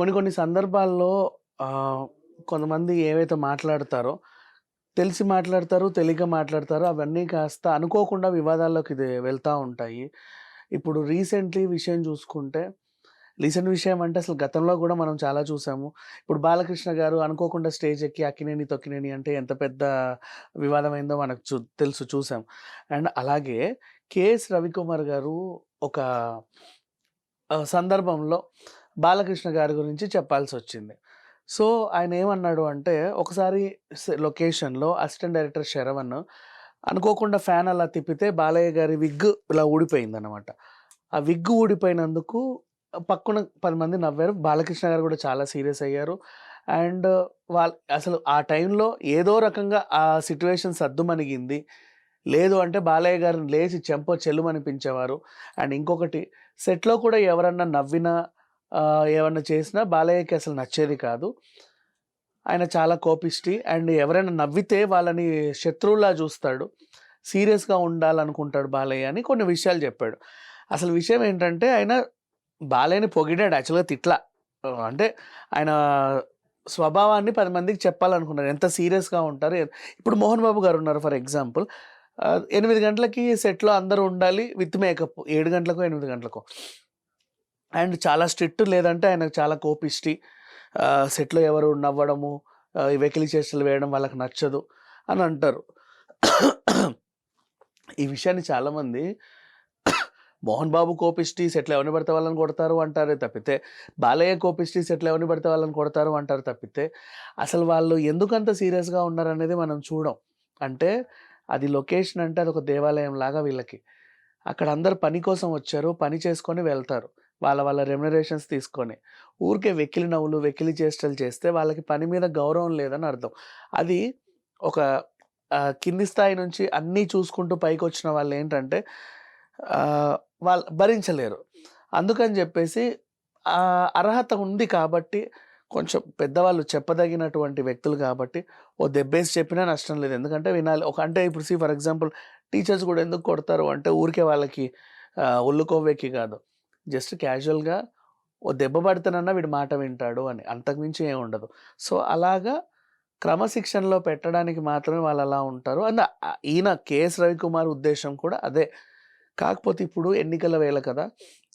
కొన్ని కొన్ని సందర్భాల్లో కొంతమంది ఏవైతే మాట్లాడతారో, తెలిసి మాట్లాడతారు, తెలియక మాట్లాడతారు. అవన్నీ కాస్త అనుకోకుండా వివాదాల్లోకి ఇది వెళ్తూ ఉంటాయి. ఇప్పుడు రీసెంట్‌లీ విషయం చూసుకుంటే, రీసెంట్ విషయం అంటే అసలు గతంలో కూడా మనం చాలా చూసాము. ఇప్పుడు బాలకృష్ణ గారు అనుకోకుండా స్టేజ్ ఎక్కి 'అక్కినేని తొక్కినేని' అంటే ఎంత పెద్ద వివాదమైందో మనకు చూ తెలుసు చూసాం. అండ్ అలాగే కేఎస్ రవికుమార్ గారు ఒక సందర్భంలో బాలకృష్ణ గారి గురించి చెప్పాల్సి వచ్చింది సో, ఆయన ఏమన్నాడు అంటే, ఒకసారి లొకేషన్‌లో అసిస్టెంట్ డైరెక్టర్ శరవణ్ అనుకోకుండా ఫ్యాన్ అలా తిప్పితే బాలయ్య గారి విగ్ ఇలా ఊడిపోయింది అనమాట ఆ విగ్ ఊడిపోయినందుకు పక్కన పది మంది నవ్వారు. బాలకృష్ణ గారు కూడా చాలా సీరియస్ అయ్యారు. అండ్ వాళ్ళ అసలు ఆ టైంలో ఏదో రకంగా ఆ సిట్యుయేషన్ సర్దుమణిగింది లేదు అంటే బాలయ్య గారిని లేచి చెంప చెల్లుమనిపించేవారు. అండ్ ఇంకొకటి సెట్‌లో కూడా ఎవరన్నా నవ్వినా ఏమన్నా చేసినా బాలయ్యకి అసలు నచ్చేది కాదు. ఆయన చాలా కోపిష్టి. అండ్ ఎవరైనా నవ్వితే వాళ్ళని శత్రువులా చూస్తాడు. సీరియస్‌గా ఉండాలనుకుంటాడు బాలయ్య అని కొన్ని విషయాలు చెప్పాడు. అసలు విషయం ఏంటంటే ఆయన బాలయ్యని పొగిడాడు యాక్చువల్‌గా తిట్ల. అంటే ఆయన స్వభావాన్ని పది మందికి చెప్పాలనుకున్నారు. ఎంత సీరియస్‌గా ఉంటారు. ఇప్పుడు 'మోహన్ బాబు' గారు ఉన్నారు ఫర్ ఎగ్జాంపుల్. ఎనిమిది గంటలకి సెట్‌లో అందరూ ఉండాలి విత్ మేకప్. ఏడు గంటలకు ఎనిమిది గంటలకు అండ్ చాలా స్ట్రిక్ట్ లేదంటే ఆయన చాలా కోపిష్టి. సెట్‌లో ఎవరు నవ్వడము, వెకిలి చేష్టలు వేయడం వాళ్ళకి నచ్చదు అని అంటారు. ఈ విషయాన్ని చాలామంది 'మోహన్ బాబు' కోపిష్టి సెట్లు ఎవరిని పడితే వాళ్ళని కొడతారు అంటారే తప్పితే, బాలయ్య కోపిష్టి సెట్లు ఎవరిని పడితే వాళ్ళని కొడతారు అంటారు తప్పితే, అసలు వాళ్ళు ఎందుకంత సీరియస్‌గా ఉన్నారనేది మనం చూడం. అంటే అది లొకేషన్ అంటే అదొక దేవాలయంలాగా వీళ్ళకి. అక్కడ అందరు పని కోసం వచ్చారు. పని చేసుకొని వెళ్తారు. వాళ్ళ వాళ్ళ రెమ్యునరేషన్స్ తీసుకొని. ఊరికే వెకిలి నవ్వులు, వెకిలి చేష్టలు చేస్తే వాళ్ళకి పని మీద గౌరవం లేదని అర్థం. అది ఒక కింది స్థాయి నుంచి అన్నీ చూసుకుంటూ పైకొచ్చిన వాళ్ళు ఏంటంటే వాళ్ళు భరించలేరు. అందుకని చెప్పేసి అర్హత ఉంది కాబట్టి కొంచెం పెద్దవాళ్ళు చెప్పదగినటువంటి వ్యక్తులు కాబట్టి, ఓ దెబ్బేసి చెప్పినా నష్టం లేదు. ఎందుకంటే వినాలి. ఒక అంటే ఇప్పుడు సీ ఫర్ ఎగ్జాంపుల్ టీచర్స్ కూడా ఎందుకు కొడతారు అంటే ఊరికే వాళ్ళకి ఒళ్ళుకోవేకి కాదు. జస్ట్ క్యాజువల్‌గా ఓ దెబ్బ పడితేనన్నా వీడి మాట వింటాడు అని. అంతకుమించి ఏమి ఏం ఉండదు. సో, అలాగా క్రమశిక్షణలో పెట్టడానికి మాత్రమే వాళ్ళు అలా ఉంటారు. అండ్ ఈయన కేఎస్ రవికుమార్ ఉద్దేశం కూడా అదే. కాకపోతే ఇప్పుడు ఎన్నికల వేళ కదా!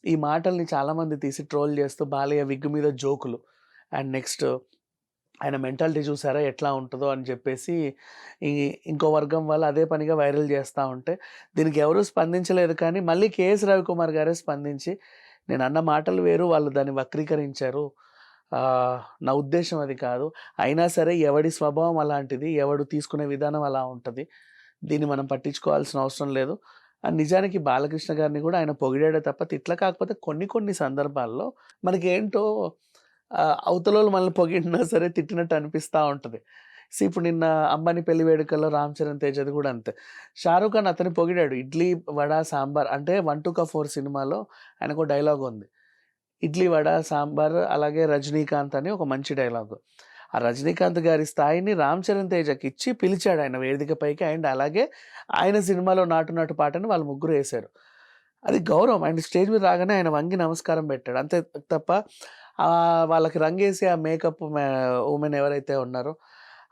ఈ మాటల్ని చాలామంది తీసి ట్రోల్ చేస్తూ బాలయ్య విగ్గు మీద జోకులు. అండ్ నెక్స్ట్ ఆయన మెంటాలిటీ చూసారా ఎట్లా ఉంటుందో అని చెప్పేసి ఈ ఇంకో వర్గం వాళ్ళు అదే పనిగా వైరల్ చేస్తూ ఉంటే, దీనికి ఎవరు స్పందించలేదు కానీ మళ్ళీ కేఎస్ రవికుమార్ గారే స్పందించి, నేను అన్న మాటలు వేరు వాళ్ళు దాన్ని వక్రీకరించారు. నా ఉద్దేశం అది కాదు. అయినా సరే ఎవడి స్వభావం అలాంటిది. ఎవడు తీసుకునే విధానం అలా ఉంటుంది దీన్ని మనం పట్టించుకోవాల్సిన అవసరం లేదు. నిజానికి బాలకృష్ణ గారిని కూడా ఆయన పొగిడాడే తప్ప తిట్ల. కాకపోతే కొన్ని కొన్ని సందర్భాల్లో మనకేంటో ఆహ్, మనల్ని పొగిడినా సరే తిట్టినట్టు అనిపిస్తూ ఉంటుంది సీ ఇప్పుడు నిన్న 'అంబానీ పెళ్ళి వేడుకల్లో' రామ్ చరణ్ తేజది కూడా అంతే. షారూఖ్ ఖాన్ అతని పొగిడాడు. ఇడ్లీ, వడ, సాంబార్ అంటే 'వన్ టూ క ఫోర్' సినిమాలో ఆయనకు డైలాగ్ ఉంది. ఇడ్లీ, వడ, సాంబార్ అలాగే రజనీకాంత్ అని ఒక మంచి డైలాగ్ ఆ రజనీకాంత్ గారి స్థాయిని రామ్ చరణ్ తేజకి ఇచ్చి పిలిచాడు ఆయన వేదిక పైకి. అండ్ అలాగే ఆయన సినిమాలో 'నాటు నాటు' పాటని వాళ్ళు ముగ్గురు వేశారు అది గౌరవం. అండ్ స్టేజ్ మీద రాగానే ఆయన వంగి నమస్కారం పెట్టాడు. అంతే తప్ప వాళ్ళకి రంగేసి ఆ మేకప్ ఉమెన్ ఎవరైతే ఉన్నారో,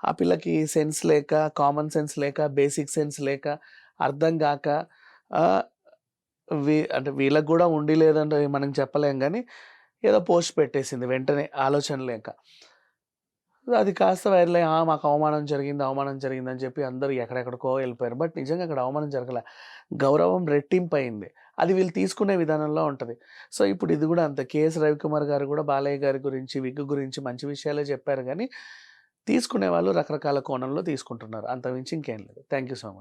ఆ పిల్లకి సెన్స్ లేక, కామన్ సెన్స్ లేక, బేసిక్ సెన్స్ లేక, అర్థం కాక వీ అంటే వీళ్ళకి కూడా ఉండి లేదంటే మనం చెప్పలేం కానీ ఏదో పోస్ట్ పెట్టేసింది వెంటనే ఆలోచన లేక. అది కాస్త వైరల్ అయ్యి, మాకు అవమానం జరిగింది, అవమానం జరిగిందని చెప్పి అందరూ ఎక్కడెక్కడికో వెళ్ళిపోయారు బట్ నిజంగా అక్కడ అవమానం జరగలే గౌరవం రెట్టింపయింది. అది వీళ్ళు తీసుకునే విధానంలో ఉంటుంది సో, ఇప్పుడు ఇది కూడా అంత కేఎస్ రవికుమార్ గారు కూడా బాలయ్య గారి గురించి, విగ్ గురించి మంచి విషయాలే చెప్పారు కానీ తీసుకునే వాళ్ళు రకరకాల కోణంలో తీసుకుంటున్నారు. అంతమించి ఇంకేం లేదు. Thank you so much.